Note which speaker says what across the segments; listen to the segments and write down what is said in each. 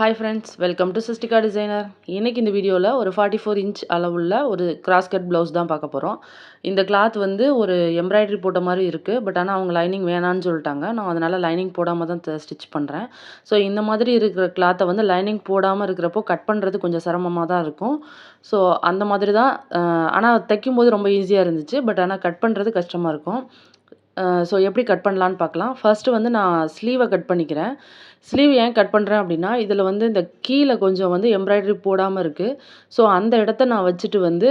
Speaker 1: Hi friends welcome to சிஸ்டிகா designer இன்றைக்கி இந்த வீடியோவில் ஒரு ஃபார்ட்டி ஃபோர் இன்ச் அளவுள்ள ஒரு கிராஸ் கட் ப்ளவுஸ் தான் பார்க்க போகிறோம் இந்த கிளாத் வந்து ஒரு எம்ப்ராய்டரி போட்ட மாதிரி இருக்குது பட் ஆனால் அவங்க லைனிங் வேணான்னு சொல்லிட்டாங்க. நான் அதனால் லைனிங் போடாமல் தான் ஸ்டிச் பண்ணுறேன் ஸோ இந்த மாதிரி இருக்கிற கிளாத்தை வந்து லைனிங் போடாமல் இருக்கிறப்போ கட் பண்ணுறது கொஞ்சம் சிரமமாக தான் இருக்கும். ஸோ அந்த மாதிரி தான் ஆனால் தைக்கும்போது ரொம்ப ஈஸியாக இருந்துச்சு பட் ஆனால் கட் பண்ணுறது கஷ்டமாக இருக்கும். ஸோ எப்படி கட் பண்ணலான்னு பார்க்கலாம். ஃபர்ஸ்ட்டு வந்து நான் ஸ்லீவை கட் பண்ணிக்கிறேன். ஸ்லீவ் ஏன் கட் பண்ணுறேன் அப்படின்னா இதில் வந்து இந்த கீழே கொஞ்சம் வந்து எம்ப்ராய்டரி போடாமல் இருக்குது ஸோ அந்த இடத்த நான் வச்சுட்டு வந்து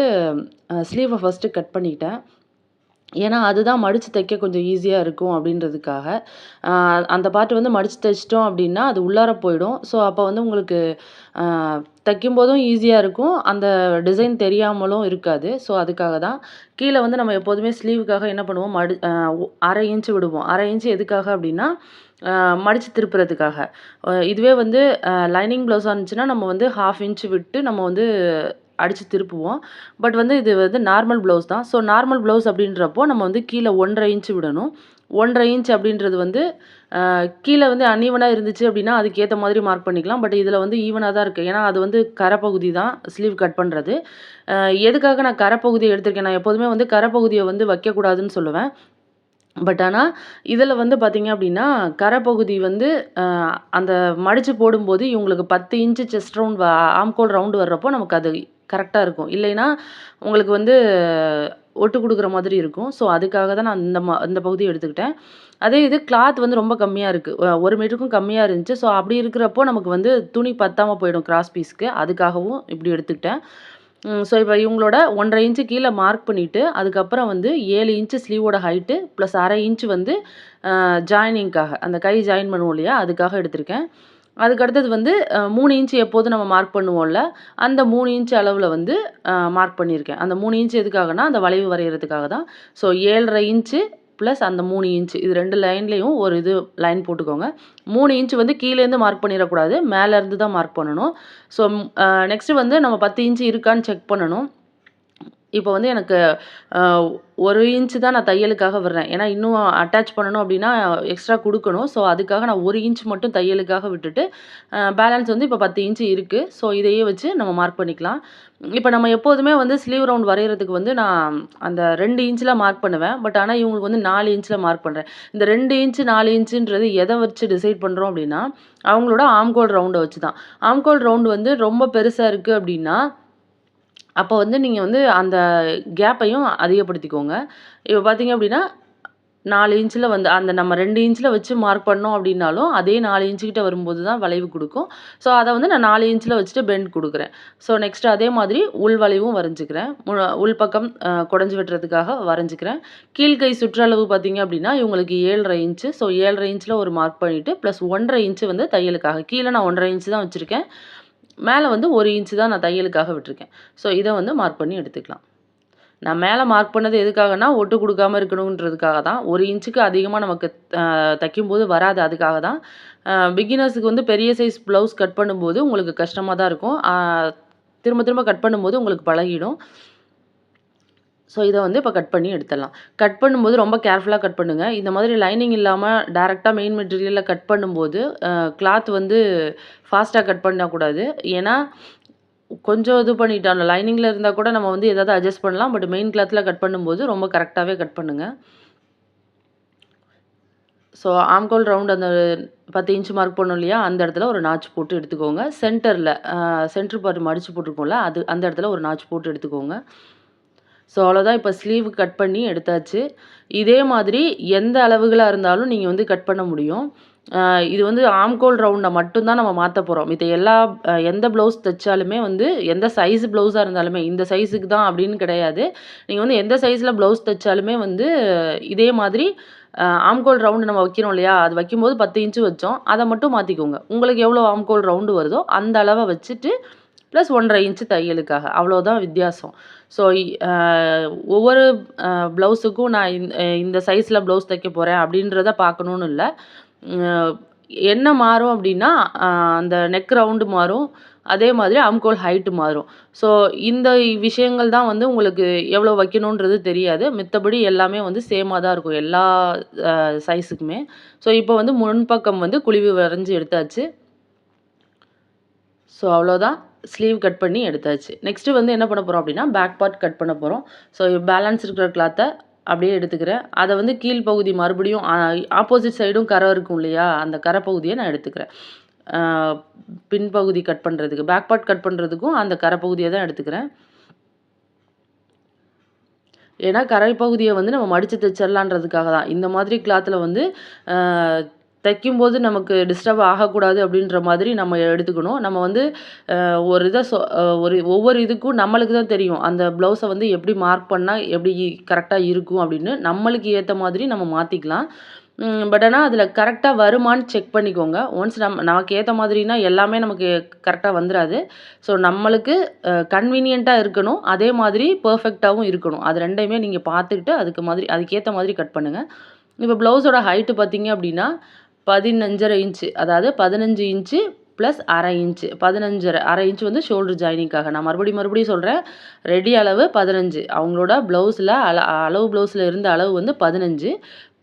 Speaker 1: ஸ்லீவை ஃபஸ்ட்டு கட் பண்ணிக்கிட்டேன் ஏன்னா அதுதான் மடித்து தைக்க கொஞ்சம் ஈஸியாக இருக்கும் அப்படின்றதுக்காக. அந்த பாட்டு வந்து மடித்து தைச்சிட்டோம் அப்படின்னா அது உள்ளார போயிடும். ஸோ அப்போ வந்து உங்களுக்கு தைக்கும்போதும் ஈஸியாக இருக்கும். அந்த டிசைன் தெரியாமலும் இருக்காது. ஸோ அதுக்காக தான். கீழே வந்து நம்ம எப்போதுமே ஸ்லீவுக்காக என்ன பண்ணுவோம்? மடி அரை இன்ச்சு விடுவோம். அரை இன்ச்சு எதுக்காக அப்படின்னா மடித்து திருப்புறதுக்காக. இதுவே வந்து லைனிங் ப்ளவுஸாக இருந்துச்சுன்னா நம்ம வந்து ஹாஃப் இன்ச்சு விட்டு நம்ம வந்து அடித்து திருப்புவோம். பட் வந்து இது வந்து நார்மல் ப்ளவுஸ் தான். ஸோ நார்மல் ப்ளவுஸ் அப்படின்றப்போ நம்ம வந்து கீழே ஒன்றரை இன்ச்சு விடணும். ஒன்றரை இன்ச் அப்படின்றது வந்து கீழே வந்து அன்ஈவனாக இருந்துச்சு அப்படின்னா அதுக்கேற்ற மாதிரி மார்க் பண்ணிக்கலாம். பட் இதில் வந்து ஈவனாக தான் இருக்குது ஏன்னா அது வந்து கரைப்பகுதி தான் ஸ்லீவ் கட் பண்ணுறது எதுக்காக நான் கரைப்பகுதியை எடுத்திருக்கேன்? நான் எப்போதுமே வந்து கரைப்பகுதியை வந்து வைக்கக்கூடாதுன்னு சொல்லுவேன். பட் ஆனால் இதில் வந்து பார்த்திங்க அப்படின்னா கரைப்பகுதி வந்து அந்த மடித்து போடும்போது இவங்களுக்கு பத்து இன்ச்சு செஸ்ட் ரவுண்ட் ஆம்கோல் ரவுண்டு வர்றப்போ நமக்கு அது கரெக்டாக இருக்கும். இல்லைன்னா உங்களுக்கு வந்து ஒட்டு கொடுக்குற மாதிரி இருக்கும். ஸோ அதுக்காக தான் நான் இந்த மா இந்த பகுதியை எடுத்துக்கிட்டேன். அதே இது கிளாத் வந்து ரொம்ப கம்மியாக இருக்குது ஒரு மீட்டருக்கும் கம்மியாக இருந்துச்சு. ஸோ அப்படி இருக்கிறப்போ நமக்கு வந்து துணி பத்தாமல் போயிடும் கிராஸ் பீஸ்க்கு அதுக்காகவும் இப்படி எடுத்துக்கிட்டேன். ஸோ இப்போ இவங்களோட ஒன்றரை இன்ச்சு கீழே மார்க் பண்ணிவிட்டு அதுக்கப்புறம் வந்து ஏழு இன்ச்சு ஸ்லீவோட ஹைட்டு ப்ளஸ் அரை இன்ச்சு வந்து ஜாயினிங்க்காக அந்த கை ஜாயின் பண்ணுவோம் இல்லையா? அதுக்காக எடுத்திருக்கேன். அதுக்கடுத்தது வந்து மூணு இன்ச்சு எப்போதும் நம்ம மார்க் பண்ணுவோம்ல அந்த மூணு இன்ச்சு அளவில் வந்து மார்க் பண்ணியிருக்கேன். அந்த மூணு இன்ச்சு எதுக்காகனா அந்த வளைவு வரைகிறதுக்காக தான். ஸோ ஏழரை இன்ச்சு ப்ளஸ் அந்த மூணு இன்ச்சு இது ரெண்டு லைன்லேயும் ஒரு இது லைன் போட்டுக்கோங்க. மூணு இன்ச்சு வந்து கீழேருந்து மார்க் பண்ணிடக்கூடாது மேலேருந்து தான் மார்க் பண்ணணும் ஸோ நெக்ஸ்ட்டு வந்து நம்ம பத்து இன்ச்சு இருக்கான்னு செக் பண்ணணும். இப்போ வந்து எனக்கு ஒரு இன்ச்சு தான் நான் தையலுக்காக விடுறேன். ஏன்னா இன்னும் அட்டாச் பண்ணணும் அப்படின்னா எக்ஸ்ட்ரா கொடுக்கணும். ஸோ அதுக்காக நான் ஒரு இன்ச் மட்டும் தையலுக்காக விட்டுட்டு பேலன்ஸ் வந்து இப்போ பத்து இன்ச்சு இருக்குது ஸோ இதையே வச்சு நம்ம மார்க் பண்ணிக்கலாம். இப்போ நம்ம எப்போதுமே வந்து ஸ்லீவ் ரவுண்ட் வரைகிறதுக்கு வந்து நான் அந்த ரெண்டு இன்ச்சில் மார்க் பண்ணுவேன். பட் ஆனால் இவங்களுக்கு வந்து நாலு இன்ச்சில் மார்க் பண்ணுறேன் இந்த ரெண்டு இன்ச்சு நாலு இன்ச்சுன்றது எதை வச்சு டிசைட் பண்ணுறோம் அப்படின்னா அவங்களோட ஆம்கோல் ரவுண்டை வச்சு தான் ஆம்கோல் ரவுண்டு வந்து ரொம்ப பெருசாக இருக்குது அப்படின்னா அப்போ வந்து நீங்கள் வந்து அந்த கேப்பையும் அதிகப்படுத்திக்கோங்க. இப்போ பார்த்தீங்க அப்படின்னா நாலு இன்ச்சில் வந்து அந்த நம்ம ரெண்டு இன்ச்சில் வச்சு மார்க் பண்ணோம் அப்படின்னாலும் அதே நாலு இன்ச்சுக்கிட்ட வரும்போது தான் வளைவு கொடுக்கும். ஸோ அதை வந்து நான் நாலு இன்ச்சில் வச்சுட்டு பெண்ட் கொடுக்குறேன். ஸோ நெக்ஸ்ட்டு அதே மாதிரி உள் வளைவும் வரைஞ்சிக்கிறேன். உள் பக்கம் குடஞ்சி வெட்டுறதுக்காக வரைஞ்சிக்கிறேன். கீழ்கை சுற்றளவு பார்த்தீங்க அப்படின்னா இவங்களுக்கு ஏழரை இன்ச்சு. ஸோ ஏழரை இன்ச்சில் ஒரு மார்க் பண்ணிவிட்டு ப்ளஸ் ஒன்றரை இன்ச்சு வந்து தையலுக்காக. கீழே நான் ஒன்றரை இன்ச்சு தான் வச்சுருக்கேன். மேலே வந்து ஒரு இன்ச்சு தான் நான் தையலுக்காக விட்டுருக்கேன். ஸோ இதை வந்து மார்க் பண்ணி எடுத்துக்கலாம். நான் மேலே மார்க் பண்ணது எதுக்காகனா ஒட்டு கொடுக்காம இருக்கணுன்றதுக்காக தான். ஒரு இன்ச்சுக்கு அதிகமாக நமக்கு தைக்கும்போது வராது. அதுக்காக தான் பிகினர்ஸுக்கு வந்து பெரிய சைஸ் ப்ளவுஸ் கட் பண்ணும்போது உங்களுக்கு கஷ்டமாக தான் இருக்கும். திரும்ப திரும்ப கட் பண்ணும்போது உங்களுக்கு பழகிடும். ஸோ இதை வந்து இப்போ கட் பண்ணி எடுத்துடலாம். கட் பண்ணும்போது ரொம்ப கேர்ஃபுல்லாக கட் பண்ணுங்கள் இந்த மாதிரி லைனிங் இல்லாமல் டேரெக்டாக மெயின் மெட்டீரியலில் கட் பண்ணும்போது கிளாத் வந்து ஃபாஸ்ட்டாக கட் பண்ணக்கூடாது ஏன்னா கொஞ்சம் இது பண்ணிட்டோம் லைனிங்கில் இருந்தால் கூட நம்ம வந்து எதாவது அட்ஜஸ்ட் பண்ணலாம். பட் மெயின் கிளாத்தில் கட் பண்ணும்போது ரொம்ப கரெக்டாகவே கட் பண்ணுங்கள் ஸோ ஆம்கோல் ரவுண்ட் அந்த பத்து இன்ச் மார்க் பண்ணோம் இல்லையா? அந்த இடத்துல ஒரு நாச் போட்டு எடுத்துக்கோங்க. சென்டரில் சென்டர் பார்ட் மடித்து போட்டிருக்கோம்ல அது அந்த இடத்துல ஒரு நாச் போட்டு எடுத்துக்கோங்க. ஸோ அவ்வளோதான் இப்போ ஸ்லீவ் கட் பண்ணி எடுத்தாச்சு. இதே மாதிரி எந்த அளவுகளாக இருந்தாலும் நீங்கள் வந்து கட் பண்ண முடியும். இது வந்து ஆம்கோல் ரவுண்டை மட்டும்தான் நம்ம மாற்ற போகிறோம் இது எல்லா எந்த ப்ளவுஸ் தைச்சாலுமே வந்து எந்த சைஸ் ப்ளவுஸாக இருந்தாலுமே இந்த சைஸுக்கு தான் அப்படின்னு கிடையாது. நீங்கள் வந்து எந்த சைஸில் ப்ளவுஸ் தைச்சாலுமே வந்து இதே மாதிரி ஆம்கோல் ரவுண்டு நம்ம வைக்கிறோம் இல்லையா? அது வைக்கும்போது பத்து இன்ச்சு வச்சோம். அதை மட்டும் மாற்றிக்கோங்க உங்களுக்கு எவ்வளோ ஆம்கோல் ரவுண்டு வருதோ அந்த அளவை வச்சுட்டு ப்ளஸ் ஒன்றரை இன்ச்சு தையலுக்காக. அவ்வளோதான் வித்தியாசம். ஸோ ஒவ்வொரு ப்ளவுஸுக்கும் நான் இந்த சைஸில் ப்ளவுஸ் தைக்க போகிறேன் அப்படின்றத பார்க்கணுன்னு இல்லை. என்ன மாறும் அப்படின்னா அந்த நெக் ரவுண்டு மாறும். அதே மாதிரி அம்கோல் ஹைட்டு மாறும். ஸோ இந்த விஷயங்கள் தான் வந்து உங்களுக்கு எவ்வளோ வைக்கணுன்றது தெரியாது. மித்தபடி எல்லாமே வந்து சேமாக தான் இருக்கும் எல்லா சைஸுக்குமே ஸோ இப்போ வந்து முன்பக்கம் வந்து குழிவு வரைஞ்சி எடுத்தாச்சு. ஸோ அவ்வளோதான் ஸ்லீவ் கட் பண்ணி எடுத்தாச்சு. நெக்ஸ்ட்டு வந்து என்ன பண்ண போகிறோம் அப்படின்னா பேக் பார்ட் கட் பண்ண போகிறோம் ஸோ பேலன்ஸ் இருக்கிற கிளாத்தை அப்படியே எடுத்துக்கிறேன். அதை வந்து கீழ் பகுதி மறுபடியும் ஆப்போசிட் சைடும் கரை இருக்கும் இல்லையா? அந்த கரை பகுதியை நான் எடுத்துக்கிறேன். பின்பகுதி கட் பண்ணுறதுக்கு பேக் பார்ட் கட் பண்ணுறதுக்கும் அந்த கரை பகுதியை தான் எடுத்துக்கிறேன். ஏன்னா கரை பகுதியை வந்து நம்ம மடித்து தைச்சிடலான்றதுக்காக தான். இந்த மாதிரி கிளாத்தில் வந்து தைக்கும்போது நமக்கு டிஸ்டர்ப் ஆகக்கூடாது அப்படின்ற மாதிரி நம்ம எடுத்துக்கணும். நம்ம வந்து ஒரு இதை சொ ஒரு ஒவ்வொரு இதுக்கும் நம்மளுக்கு தான் தெரியும். அந்த ப்ளவுஸை வந்து எப்படி மார்க் பண்ணால் எப்படி கரெக்டாக இருக்கும் அப்படின்னு நம்மளுக்கு ஏற்ற மாதிரி நம்ம மாற்றிக்கலாம் பட் ஆனால் அதில் கரெக்டாக வருமான்னு செக் பண்ணிக்கோங்க. ஒன்ஸ் நம்ம நமக்கு ஏற்ற மாதிரினா எல்லாமே நமக்கு கரெக்டாக வந்துடாது ஸோ நம்மளுக்கு கன்வீனியண்ட்டாக இருக்கணும். அதே மாதிரி பர்ஃபெக்டாகவும் இருக்கணும். அது ரெண்டையுமே நீங்கள் பார்த்துக்கிட்டு அதுக்கு மாதிரி அதுக்கேற்ற மாதிரி கட் பண்ணுங்கள் இப்போ ப்ளவுஸோட ஹைட்டு பார்த்தீங்க அப்படின்னா பதினஞ்சரை இன்ச்சு அதாவது பதினஞ்சு இன்ச்சு ப்ளஸ் அரை இன்ச்சு. பதினஞ்சரை அரை இன்ச்சு வந்து ஷோல்டர் ஜாயினிங்காக நான் மறுபடியும் மறுபடியும் சொல்கிறேன் ரெடி அளவு பதினஞ்சு. அவங்களோட ப்ளவுஸில் அள அளவு ப்ளவுஸில் இருந்த அளவு வந்து பதினஞ்சு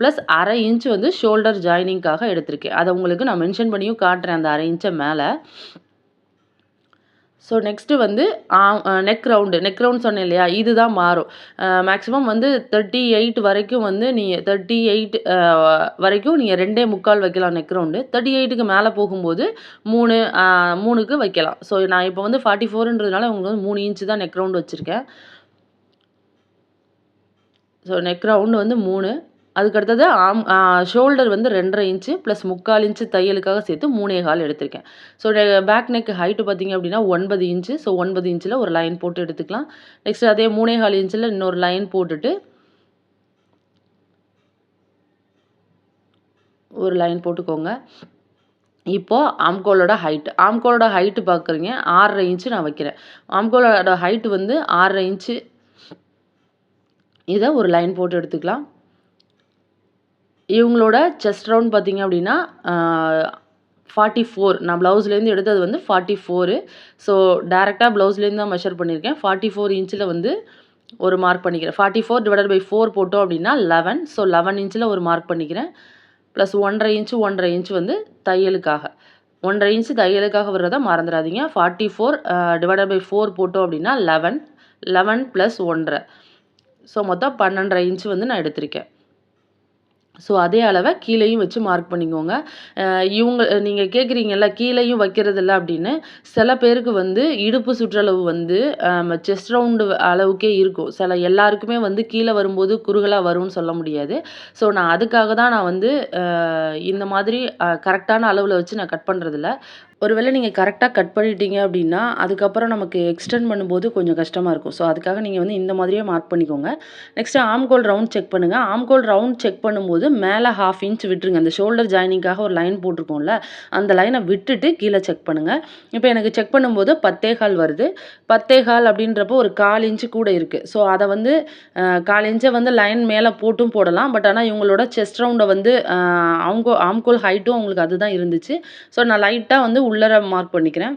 Speaker 1: ப்ளஸ் அரை இன்ச்சு வந்து ஷோல்டர் ஜாயினிங்காக எடுத்திருக்கேன். அதை உங்களுக்கு நான் மென்ஷன் பண்ணியும் காட்டுறேன் அந்த அரை இன்ச்சை மேலே. ஸோ நெக்ஸ்ட்டு வந்து நெக் ரவுண்டு நெக் ரவுண்ட் சொன்னேன் இல்லையா இது தான் மாறும். மேக்ஸிமம் வந்து தேர்ட்டி எயிட் வரைக்கும் வந்து நீங்கள் தேர்ட்டி எயிட் வரைக்கும் நீங்கள் ரெண்டே முக்கால் வைக்கலாம் நெக் ரவுண்டு தேர்ட்டி எயிட்டுக்கு மேலே போகும்போது மூணு மூணுக்கு வைக்கலாம். ஸோ நான் இப்போ வந்து ஃபார்ட்டி ஃபோருன்றதுனால உங்களுக்கு வந்து மூணு இன்ச்சு தான் நெக் ரவுண்டு வச்சுருக்கேன். ஸோ நெக் ரவுண்டு வந்து மூணு அதுக்கு அடுத்தது ஆம் ஷோல்டர் வந்து ரெண்டரை இன்ச்சு ப்ளஸ் முக்கால் இன்ச்சு தையலுக்காக சேர்த்து மூணே கால் எடுத்திருக்கேன். ஸோ பேக் நெக் ஹைட்டு பார்த்திங்க அப்படின்னா ஒன்பது இன்ச்சு. ஸோ ஒன்பது இன்ச்சில் ஒரு லைன் போட்டு எடுத்துக்கலாம். நெக்ஸ்ட் அதே மூணே கால் இன்ச்சில் இன்னொரு லைன் போட்டுட்டு ஒரு லைன் போட்டுக்கோங்க. இப்போது ஆம்கோலோட ஹைட்டு ஆம்கோலோட ஹைட்டு பார்க்குறீங்க ஆறரை இன்ச்சு நான் வைக்கிறேன். ஆம்கோலோட ஹைட்டு வந்து ஆறரை இன்ச்சு. இதை ஒரு லைன் போட்டு எடுத்துக்கலாம். இவங்களோட செஸ்ட் ரவுண்ட் பார்த்திங்க அப்படின்னா ஃபார்ட்டி ஃபோர் நான் ப்ளவுஸ்லேருந்து எடுத்தது வந்து ஃபார்ட்டி ஃபோரு ஸோ டேரெக்டாக ப்ளவுஸ்லேருந்து தான் மெஷர் பண்ணியிருக்கேன். ஃபார்ட்டி ஃபோர் இன்ச்சில் வந்து ஒரு மார்க் பண்ணிக்கிறேன். Forty four divided by four போட்டோம் அப்படின்னா லெவன் ஸோ லெவன் இன்ச்சில் ஒரு மார்க் பண்ணிக்கிறேன். ப்ளஸ் ஒன்றரை இன்ச்சு ஒன்றரை இன்ச்சு வந்து தையலுக்காக. ஒன்றரை இன்ச்சு தையலுக்காக வர்றதை மறந்துடாதீங்க. Forty four divided by four போட்டோம் அப்படின்னா லெவன் லெவன் ப்ளஸ் ஒன்றரை. ஸோ மொத்தம் பன்னெண்டரை இன்ச்சு வந்து நான் எடுத்திருக்கேன். ஸோ அதே அளவை கீழேயும் வச்சு மார்க் பண்ணிக்கோங்க. இவங்க நீங்கள் கேட்குறீங்கல்ல கீழேயும் வைக்கிறதில்ல அப்படின்னு சில பேருக்கு வந்து இடுப்பு சுற்றளவு வந்து செஸ்ட் ரவுண்டு அளவுக்கே இருக்கும். சில எல்லாருக்குமே வந்து கீழே வரும்போது குறுகலாக வரும்னு சொல்ல முடியாது. ஸோ நான் அதுக்காக தான் நான் வந்து இந்த மாதிரி கரெக்டான அளவில் வச்சு நான் கட் பண்ணுறதில்ல ஒருவேளை நீங்கள் கரெக்டாக கட் பண்ணிட்டீங்க அப்படின்னா அதுக்கப்புறம் நமக்கு எக்ஸ்டெண்ட் பண்ணும்போது கொஞ்சம் கஷ்டமாக இருக்கும். ஸோ அதுக்காக நீங்கள் வந்து இந்த மாதிரியே மார்க் பண்ணிக்கோங்க. நெக்ஸ்ட்டு ஆம்கோல் ரவுண்ட் செக் பண்ணுங்கள் ஆம்கோல் ரவுண்ட் செக் பண்ணும்போது மேலே ஹாஃப் இன்ச் விட்டுருங்க. அந்த ஷோல்டர் ஜாயினிங்காக ஒரு லைன் போட்டிருக்கோம்ல அந்த லைனை விட்டுட்டு கீழே செக் பண்ணுங்கள் இப்போ எனக்கு செக் பண்ணும்போது பத்தே கால் வருது. பத்தே கால் அப்படின்றப்போ ஒரு கால் இன்ச்சு கூட இருக்குது ஸோ அதை வந்து கால் இன்ச்சை வந்து லைன் மேலே போட்டும் போடலாம். பட் ஆனால் இவங்களோட செஸ்ட் ரவுண்டை வந்து அவங்க ஆம்கோல் ஹைட்டும் அவங்களுக்கு அதுதான் இருந்துச்சு. ஸோ நான் லைட்டாக வந்து உள்ளர மார்க் பண்ணிக்கிறேன்.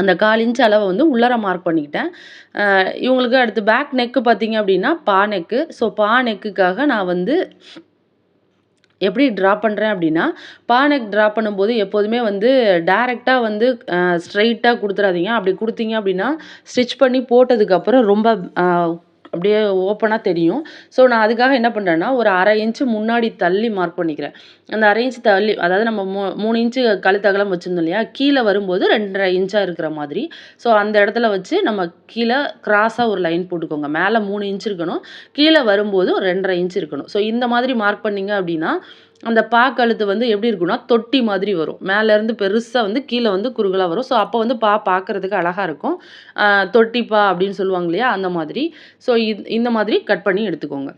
Speaker 1: அந்த கால் இன்ச் அளவை வந்து உள்ளர மார்க் பண்ணிக்கிட்டேன். இவங்களுக்கு அடுத்து பேக் நெக்கு பார்த்தீங்க அப்படின்னா பா நெக்கு ஸோ பா நெக்குக்காக நான் வந்து எப்படி ட்ரா பண்ணுறேன் அப்படின்னா பானக் ட்ரா பண்ணும்போது எப்போதுமே வந்து டேரெக்டாக வந்து ஸ்ட்ரைட்டாக கொடுத்துறாதீங்க. அப்படி கொடுத்தீங்க அப்படின்னா ஸ்டிச் பண்ணி போட்டதுக்கப்புறம் ரொம்ப அப்படியே ஓப்பனாக தெரியும். ஸோ நான் அதுக்காக என்ன பண்ணுறேன்னா ஒரு அரை இன்ச்சு முன்னாடி தள்ளி மார்க் பண்ணிக்கிறேன். அந்த அரை இன்ச்சு தள்ளி அதாவது நம்ம மூ மூணு இன்ச்சு கழுத்தகலம் வச்சுருந்தோம் இல்லையா? கீழே வரும்போது ரெண்டரை இன்ச்சாக இருக்கிற மாதிரி. ஸோ அந்த இடத்துல வச்சு நம்ம கீழே கிராஸாக ஒரு லைன் போட்டுக்கோங்க. மேலே மூணு இன்ச் இருக்கணும். கீழே வரும்போது ரெண்டரை இன்ச் இருக்கணும். ஸோ இந்த மாதிரி மார்க் பண்ணிங்க அப்படின்னா அந்த பாக்கழுத்து வந்து எப்படி இருக்குன்னா தொட்டி மாதிரி வரும். மேலேருந்து பெருசாக வந்து கீழே வந்து குறுகலாக வரும். ஸோ அப்போ வந்து பா பார்க்குறதுக்கு அழகாக இருக்கும். தொட்டிப்பா அப்படின்னு சொல்லுவாங்க இல்லையா? அந்த மாதிரி. ஸோ இந்த மாதிரி கட் பண்ணி எடுத்துக்கோங்க.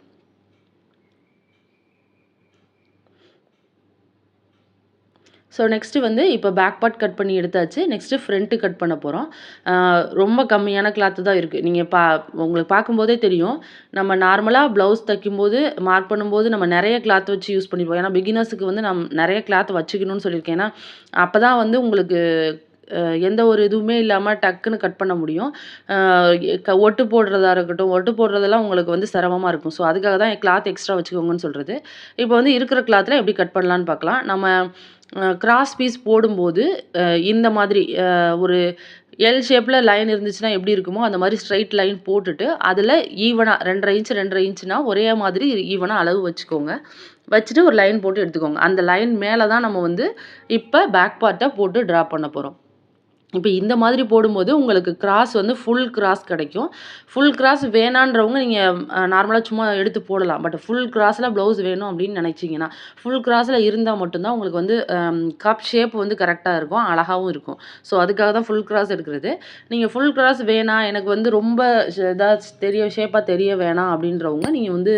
Speaker 1: ஸோ நெக்ஸ்ட்டு வந்து இப்போ பேக் பார்ட் கட் பண்ணி எடுத்தாச்சு. நெக்ஸ்ட்டு ஃப்ரண்ட்டு கட் பண்ண போகிறோம் ரொம்ப கம்மியான கிளாத்து தான் இருக்குது நீங்கள் பா உங்களுக்கு பார்க்கும்போதே தெரியும். நம்ம நார்மலாக ப்ளவுஸ் தைக்கும்போது மார்க் பண்ணும்போது நம்ம நிறைய கிளாத் வச்சு யூஸ் பண்ணிப்போம் ஏன்னா பிகினர்ஸுக்கு வந்து நம் நிறைய கிளாத் வச்சுக்கணும்னு சொல்லியிருக்கேன். ஏன்னா அப்போ தான் வந்து உங்களுக்கு எந்த ஒரு இதுவுமே இல்லாமல் டக்குன்னு கட் பண்ண முடியும். க ஒட்டு போடுறதா இருக்கட்டும் ஒட்டு போடுறதெல்லாம் உங்களுக்கு வந்து சிரமமாக இருக்கும். ஸோ அதுக்காக தான் கிளாத் எக்ஸ்ட்ரா வச்சுக்கோங்கன்னு சொல்கிறது இப்போ வந்து இருக்கிற கிளாத்தில் எப்படி கட் பண்ணலான்னு பார்க்கலாம். நம்ம கிராஸ் பீஸ் போடும்போது இந்த மாதிரி ஒரு எல் ஷேப்பில் லைன் இருந்துச்சுன்னா எப்படி இருக்குமோ அந்த மாதிரி ஸ்ட்ரைட் லைன் போட்டுட்டு அதில் ஈவனாக ரெண்டரை இன்ச் ரெண்டரை இன்ச்சுனா ஒரே மாதிரி ஈவனாக அளவு வச்சுக்கோங்க. வச்சுட்டு ஒரு லைன் போட்டு எடுத்துக்கோங்க. அந்த லைன் மேலே தான் நம்ம வந்து இப்போ பேக் பார்ட்டை போட்டு ட்ரா பண்ண போகிறோம் இப்போ இந்த மாதிரி போடும்போது உங்களுக்கு கிராஸ் வந்து ஃபுல் கிராஸ் கிடைக்கும். ஃபுல் கிராஸ் வேணான்றவங்க நீங்கள் நார்மலாக சும்மா எடுத்து போடலாம். பட் ஃபுல் கிராஸில் ப்ளவுஸ் வேணும் அப்படின்னு நினச்சிங்கன்னா ஃபுல் கிராஸில் இருந்தால் மட்டும்தான் உங்களுக்கு வந்து கப் ஷேப் வந்து கரெக்டாக இருக்கும் அழகாகவும் இருக்கும். ஸோ அதுக்காக தான் ஃபுல் கிராஸ் எடுக்கிறது. நீங்கள் ஃபுல் கிராஸ் வேணாம் எனக்கு வந்து ரொம்ப இதாக தெரிய ஷேப்பாக தெரிய வேணாம் அப்படின்றவங்க நீங்கள் வந்து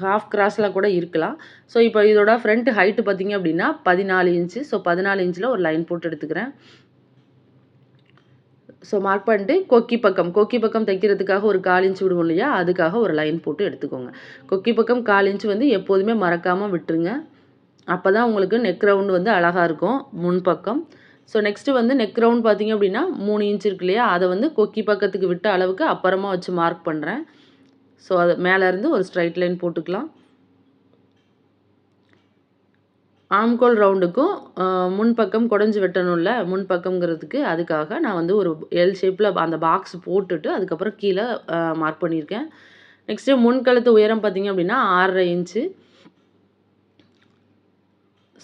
Speaker 1: ஹாஃப் கிராஸில் கூட இருக்கலாம். ஸோ இப்போ இதோட ஃப்ரண்ட் ஹைட்டு பார்த்தீங்க அப்படின்னா பதினாலு இன்ச்சு ஸோ பதினாலு இன்ச்சில் ஒரு லைன் போட்டு எடுத்துக்கிறேன். ஸோ மார்க் பண்ணிட்டு கொக்கி பக்கம் கொக்கி பக்கம் தைக்கிறதுக்காக ஒரு கால் இன்ச் விடுவோம் இல்லையா? அதுக்காக ஒரு லைன் போட்டு எடுத்துக்கோங்க. கொக்கி பக்கம் கால் இன்ச் வந்து எப்போதுமே மறக்காமல் விட்டுருங்க. அப்போ தான் உங்களுக்கு நெக் ரவுண்டு வந்து அழகாக இருக்கும் முன்பக்கம் ஸோ நெக்ஸ்ட்டு வந்து நெக் ரவுண்ட் பார்த்தீங்க அப்படின்னா மூணு இன்ச் இருக்கு இல்லையா? அதை வந்து கொக்கி பக்கத்துக்கு விட்ட அளவுக்கு அப்புறமா வச்சு மார்க் பண்ணுறேன் ஸோ அது மேலேருந்து ஒரு ஸ்ட்ரைட் லைன் போட்டுக்கலாம். ஆம்கோல் ரவுண்டுக்கும் முன்பக்கம் குடஞ்சி வெட்டணும்ல முன்பக்கம்ங்கிறதுக்கு அதுக்காக நான் வந்து ஒரு எல் ஷேப்பில் அந்த பாக்ஸ் போட்டுட்டு அதுக்கப்புறம் கீழே மார்க் பண்ணியிருக்கேன். நெக்ஸ்ட்டு முன்கழுத்து உயரம் பார்த்தீங்க அப்படின்னா ஆறரை இன்ச்சு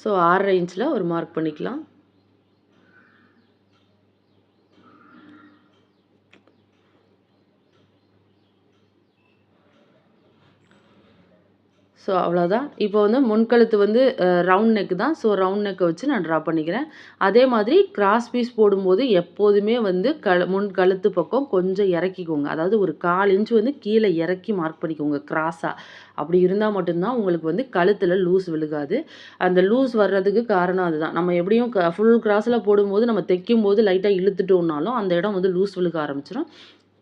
Speaker 1: ஸோ ஆறரை இன்ச்சில் ஒரு மார்க் பண்ணிக்கலாம். ஸோ அவ்வளோதான் இப்போ வந்து முன்கழுத்து வந்து ரவுண்ட் நெக் தான். ஸோ ரவுண்ட் நெக்கை வச்சு நான் ட்ரா பண்ணிக்கிறேன். அதே மாதிரி கிராஸ் பீஸ் போடும்போது எப்போதுமே வந்து கழு முன் கழுத்து பக்கம் கொஞ்சம் இறக்கிக்கோங்க. அதாவது ஒரு கால் இன்ச் வந்து கீழே இறக்கி மார்க் பண்ணிக்கோங்க கிராஸாக அப்படி இருந்தால் மட்டும்தான் உங்களுக்கு வந்து கழுத்தில் லூஸ் விழுகாது. அந்த லூஸ் வர்றதுக்கு காரணம் அதுதான். நம்ம எப்படியும் க ஃபுல் கிராஸில் போடும்போது நம்ம தைக்கும் போது லைட்டாக இழுத்துட்டோம்னாலும் அந்த இடம் வந்து லூஸ் விழுக ஆரம்பிச்சிடும்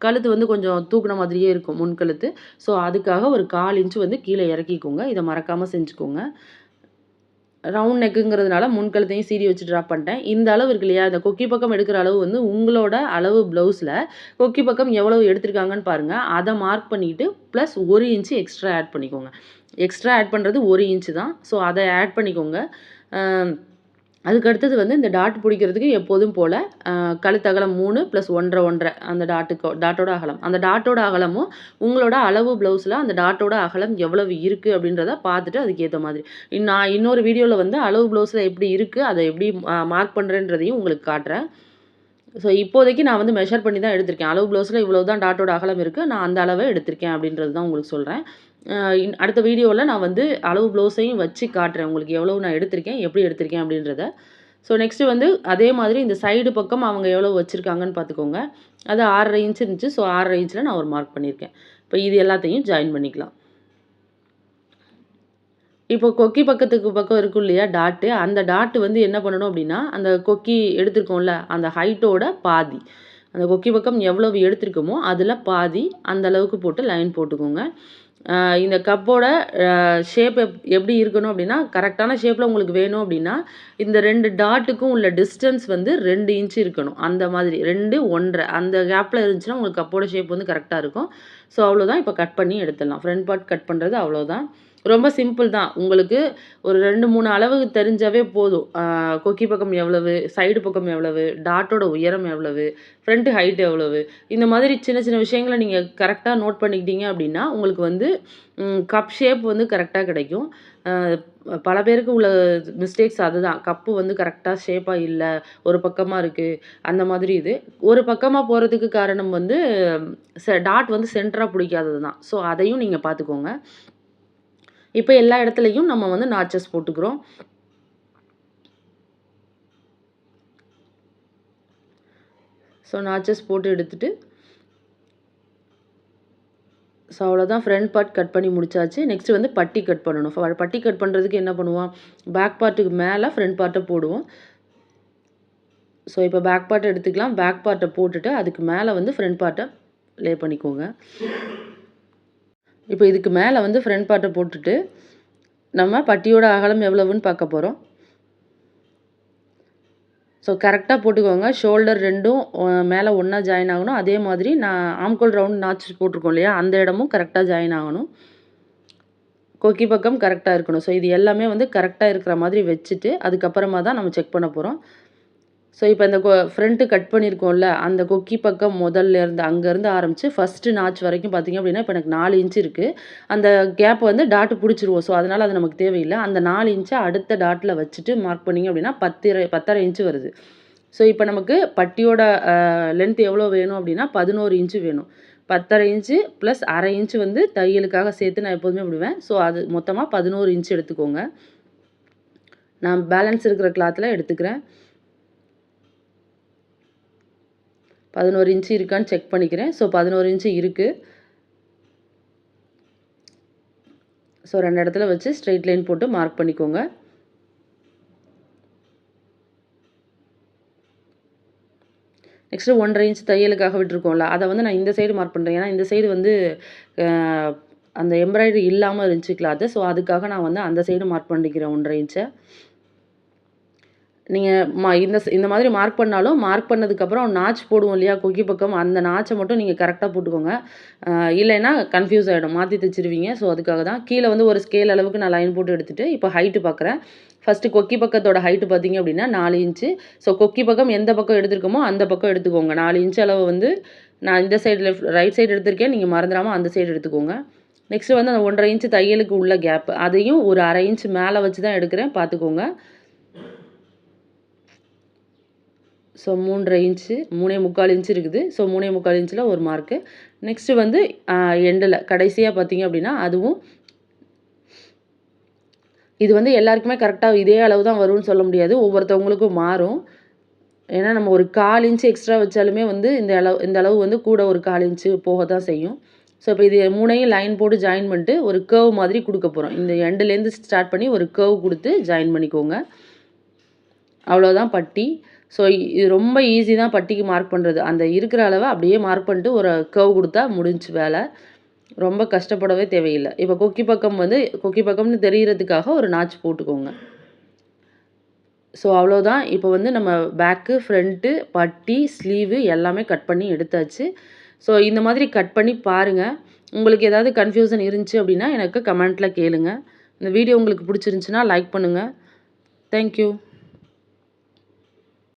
Speaker 1: கழுத்து வந்து கொஞ்சம் தூக்குன மாதிரியே இருக்கும் முன் கழுத்து. ஸோ அதுக்காக ஒரு கால் இன்ச்சு வந்து கீழே இறக்கிக்கோங்க. இதை மறக்காமல் செஞ்சுக்கோங்க. ரவுண்ட் நெக்குங்கிறதுனால முன்கழுத்தையும் சீடி வச்சு ட்ராப் பண்ணிட்டேன். இந்த அளவு இருக்கு இல்லையா? இந்த கொக்கி பக்கம் எடுக்கிற அளவு வந்து உங்களோட அளவு ப்ளவுஸில் கொக்கி பக்கம் எவ்வளவு எடுத்திருக்காங்கன்னு பாருங்கள் அதை மார்க் பண்ணிவிட்டு ப்ளஸ் ஒரு இன்ச்சு எக்ஸ்ட்ரா ஆட் பண்ணிக்கோங்க. எக்ஸ்ட்ரா ஆட் பண்ணுறது ஒரு இன்ச்சு தான். ஸோ அதை ஆட் பண்ணிக்கோங்க. அதுக்கு அடுத்தது வந்து இந்த டாட் பிடிக்கிறதுக்கு எப்போதும் போல் கழுத்தகலம் மூணு ப்ளஸ் ஒன்றரை ஒன்றரை அந்த டாட்டுக்கு டாட்டோட அகலம். அந்த டாட்டோட அகலமும் உங்களோட அளவு ப்ளவுஸில் அந்த டாட்டோட அகலம் எவ்வளவு இருக்குது அப்படின்றத பார்த்துட்டு அதுக்கேற்ற மாதிரி. நான் இன்னொரு வீடியோவில் வந்து அளவு ப்ளவுஸில் எப்படி இருக்குது அதை எப்படி மார்க் பண்ணுறேன்றதையும் உங்களுக்கு காட்டுறேன். ஸோ இப்போதைக்கு நான் வந்து மெஷர் பண்ணி தான் எடுத்திருக்கேன். அளவு ப்ளவுஸில் இவ்வளோ தான் டாட்டோட அகலம் இருக்குது நான் அந்த அளவை எடுத்திருக்கேன் அப்படின்றது தான் உங்களுக்கு சொல்கிறேன் அடுத்த வீடியோவில் நான் வந்து அளவு ப்ளவுஸையும் வச்சு காட்டுறேன். உங்களுக்கு எவ்வளோ நான் எடுத்திருக்கேன் எப்படி எடுத்திருக்கேன் அப்படின்றத. ஸோ நெக்ஸ்ட்டு வந்து அதே மாதிரி இந்த சைடு பக்கம் அவங்க எவ்வளோ வச்சுருக்காங்கன்னு பார்த்துக்கோங்க. அது ஆறரை இன்ச் இருந்துச்சு. ஸோ ஆறரை இன்ச்சில் நான் ஒரு மார்க் பண்ணியிருக்கேன் இப்போ இது எல்லாத்தையும் ஜாயின் பண்ணிக்கலாம். இப்போ கொக்கி பக்கத்துக்கு பக்கம் இருக்கும் இல்லையா டாட்டு அந்த டாட்டு வந்து என்ன பண்ணணும் அப்படின்னா அந்த கொக்கி எடுத்திருக்கோம்ல அந்த ஹைட்டோட பாதி. அந்த கொக்கி பக்கம் எவ்வளவு எடுத்திருக்கோமோ அதில் பாதி அந்த அளவுக்கு போட்டு லைன் போட்டுக்கோங்க. இந்த கப்போட ஷேப் எப் எப்படி இருக்கணும் அப்படின்னா கரெக்டான ஷேப்பில் உங்களுக்கு வேணும் அப்படின்னா இந்த ரெண்டு டாட்டுக்கும் உள்ள டிஸ்டன்ஸ் வந்து ரெண்டு இன்ச் இருக்கணும். அந்த மாதிரி ரெண்டு ஒன்றரை. அந்த கேப்பில் இருந்துச்சுன்னா உங்களுக்கு கப்போட ஷேப் வந்து கரெக்டாக இருக்கும். ஸோ அவ்வளோதான் இப்போ கட் பண்ணி எடுத்துடலாம். ஃப்ரண்ட் பார்ட் கட் பண்ணுறது அவ்வளோதான் ரொம்ப சிம்பிள் தான். உங்களுக்கு ஒரு ரெண்டு மூணு அளவு தெரிஞ்சாவே போதும். கொக்கி பக்கம் எவ்வளவு சைடு பக்கம் எவ்வளவு டாட்டோட உயரம் எவ்வளவு ஃப்ரண்ட் ஹைட் எவ்வளவு இந்த மாதிரி சின்ன சின்ன விஷயங்களை நீங்கள் கரெக்டாக நோட் பண்ணிக்கிட்டீங்க அப்படின்னா உங்களுக்கு வந்து கப் ஷேப் வந்து கரெக்டாக கிடைக்கும். பல பேருக்கு உள்ள மிஸ்டேக்ஸ் அதுதான். கப்பு வந்து கரெக்டாக ஷேப்பாக இல்லை ஒரு பக்கமாக இருக்குது அந்த மாதிரி இது. ஒரு பக்கமாக போகிறதுக்கு காரணம் வந்து டாட் வந்து சென்டராக பிடிக்காதது தான் ஸோ அதையும் நீங்கள் பார்த்துக்கோங்க. இப்போ எல்லா இடத்துலையும் நம்ம வந்து நாச்சஸ் போட்டுக்கிறோம். ஸோ நாச்சஸ் போட்டு எடுத்துட்டு ஸோ அவ்வளோதான் ஃப்ரண்ட் பார்ட் கட் பண்ணி முடிச்சாச்சு. நெக்ஸ்ட் வந்து பட்டி கட் பண்ணணும். பட்டி கட் பண்ணுறதுக்கு என்ன பண்ணுவோம்? பேக் பார்ட்டுக்கு மேலே ஃப்ரண்ட் பார்ட்டை போடுவோம். ஸோ இப்போ பேக் பார்ட்டை எடுத்துக்கலாம். பேக் பார்ட்டை போட்டுட்டு அதுக்கு மேலே வந்து ஃப்ரண்ட் பார்ட்டை லே பண்ணிக்கோங்க. இப்போ இதுக்கு மேலே வந்து ஃப்ரண்ட் பார்ட்டை போட்டுட்டு நம்ம பட்டியோட அகலம் எவ்வளவுன்னு பார்க்க போகிறோம் ஸோ கரெக்டாக போட்டுக்கோங்க. ஷோல்டர் ரெண்டும் மேலே ஒன்றா ஜாயின் ஆகணும். அதே மாதிரி நான் ஆம்கோல் ரவுண்ட் நாச்சு போட்டிருக்கோம் இல்லையா? அந்த இடமும் கரெக்டாக ஜாயின் ஆகணும். கொக்கி பக்கம் கரெக்டாக இருக்கணும். ஸோ இது எல்லாமே வந்து கரெக்டாக இருக்கிற மாதிரி வச்சுட்டு அதுக்கப்புறமா தான் நம்ம செக் பண்ண போகிறோம் ஸோ இப்போ இந்த கொ ஃப்ரண்ட்டு கட் பண்ணியிருக்கோம்ல அந்த கொக்கி பக்கம் முதல்ல இருந்து அங்கேருந்து ஆரம்பித்து ஃபஸ்ட்டு நாச் வரைக்கும் பார்த்திங்க அப்படின்னா இப்போ எனக்கு நாலு இன்ச் இருக்குது அந்த கேப் வந்து டாட்டு பிடிச்சிருவோம். ஸோ அதனால் அது நமக்கு தேவையில்லை. அந்த நாலு இன்ச்சை அடுத்த டாட்டில் வச்சுட்டு மார்க் பண்ணிங்க அப்படின்னா பத்து பத்தரை இன்ச்சு வருது. ஸோ இப்போ நமக்கு பட்டியோட லென்த் எவ்வளோ வேணும் அப்படின்னா பதினோரு இன்ச்சு வேணும். பத்தரை இன்ச்சு ப்ளஸ் அரை இன்ச்சு வந்து தையலுக்காக சேர்த்து நான் எப்போதுமே விடுவேன். ஸோ அது மொத்தமாக பதினோரு இன்ச்சு எடுத்துக்கோங்க. நான் பேலன்ஸ் இருக்கிற கிளாத்தில் எடுத்துக்கிறேன். பதினோரு இன்ச்சு இருக்கான்னு செக் பண்ணிக்கிறேன். ஸோ பதினோரு இன்ச்சு இருக்குது ஸோ ரெண்டு இடத்துல வச்சு ஸ்ட்ரெயிட் லைன் போட்டு மார்க் பண்ணிக்கோங்க. நெக்ஸ்ட்டு ஒன்றரை இன்ச் தையலுக்காக விட்டுருக்கோம்ல அதை வந்து நான் இந்த சைடு மார்க் பண்ணுறேன் ஏன்னா இந்த சைடு வந்து அந்த எம்ப்ராய்டரி இல்லாமல் இருந்துச்சு கிளாத்து ஸோ அதுக்காக நான் வந்து அந்த சைடு மார்க் பண்ணிக்கிறேன் ஒன்றரை இன்ச்சை. நீங்கள் மா இந்த இந்த மாதிரி மார்க் பண்ணாலும் மார்க் பண்ணதுக்கப்புறம் நாச் போடுவோம் இல்லையா கொக்கி பக்கம் அந்த நாச்சை மட்டும் நீங்கள் கரெக்டாக போட்டுக்கோங்க. இல்லைன்னா கன்ஃபியூஸ் ஆகிடும் மாற்றி தைச்சிருவீங்க. ஸோ அதுக்காக தான் கீழே வந்து ஒரு ஸ்கேல் அளவுக்கு நான் லைன் போட்டு எடுத்துகிட்டு இப்போ ஹைட்டு பார்க்குறேன் ஃபஸ்ட்டு கொக்கி பக்கத்தோட ஹைட்டு பார்த்தீங்க அப்படின்னா நாலு இன்ச்சு ஸோ கொக்கி பக்கம் எந்த பக்கம் எடுத்துருக்கோமோ அந்த பக்கம் எடுத்துக்கோங்க. நாலு இன்ச்சு அளவு வந்து நான் இந்த சைடு லெஃப்ட் ரைட் சைடு எடுத்திருக்கேன். நீங்கள் மறந்துடாமல் அந்த சைடு எடுத்துக்கோங்க. நெக்ஸ்ட்டு வந்து அந்த ஒன்றரை இன்ச்சு தையலுக்கு உள்ள கேப் அதையும் ஒரு அரை இன்ச்சு மேலே வச்சு தான் எடுக்கிறேன். பார்த்துக்கோங்க ஸோ மூன்றரை இன்ச்சு மூணே முக்கால் இன்ச்சு இருக்குது. ஸோ மூணே முக்கால் இன்ச்சில் ஒரு மார்க்கு நெக்ஸ்ட்டு வந்து எண்டில். கடைசியாக பார்த்தீங்க அப்படின்னா அதுவும் இது வந்து எல்லாருக்குமே கரெக்டாக இதே அளவு தான் வரும்னு சொல்ல முடியாது. ஒவ்வொருத்தவங்களுக்கும் மாறும். ஏன்னா நம்ம ஒரு கால் இன்ச்சு எக்ஸ்ட்ரா வச்சாலுமே வந்து இந்த அளவு இந்த அளவு வந்து கூட ஒரு கால் இன்ச்சு போக தான் செய்யும். ஸோ இப்போ இது மூணையும் லைன் போட்டு ஜாயின் பண்ணிட்டு ஒரு கேர்வ் மாதிரி கொடுக்க போகிறோம் இந்த எண்டுலேருந்து ஸ்டார்ட் பண்ணி ஒரு கேர்வ் கொடுத்து ஜாயின் பண்ணிக்கோங்க. அவ்வளோதான் பட்டி. ஸோ இது ரொம்ப ஈஸி தான் பட்டிக்கு மார்க் பண்ணுறது அந்த இருக்கிற அளவை அப்படியே மார்க் பண்ணிட்டு ஒரு கவ் கொடுத்தா முடிஞ்சு வேலை. ரொம்ப கஷ்டப்படவே தேவையில்லை. இப்போ கொக்கி பக்கம் வந்து கொக்கி பக்கம்னு தெரிகிறதுக்காக ஒரு நாச் போட்டுக்கோங்க. ஸோ அவ்வளோதான் இப்போ வந்து நம்ம பேக்கு ஃப்ரண்ட்டு பட்டி ஸ்லீவு எல்லாமே கட் பண்ணி எடுத்தாச்சு. ஸோ இந்த மாதிரி கட் பண்ணி பாருங்கள் உங்களுக்கு ஏதாவது கன்ஃபியூசன் இருந்துச்சு அப்படின்னா எனக்கு கமெண்ட்டில் கேளுங்கள் இந்த வீடியோ உங்களுக்கு பிடிச்சிருந்துச்சின்னா லைக் பண்ணுங்கள் தேங்க்யூ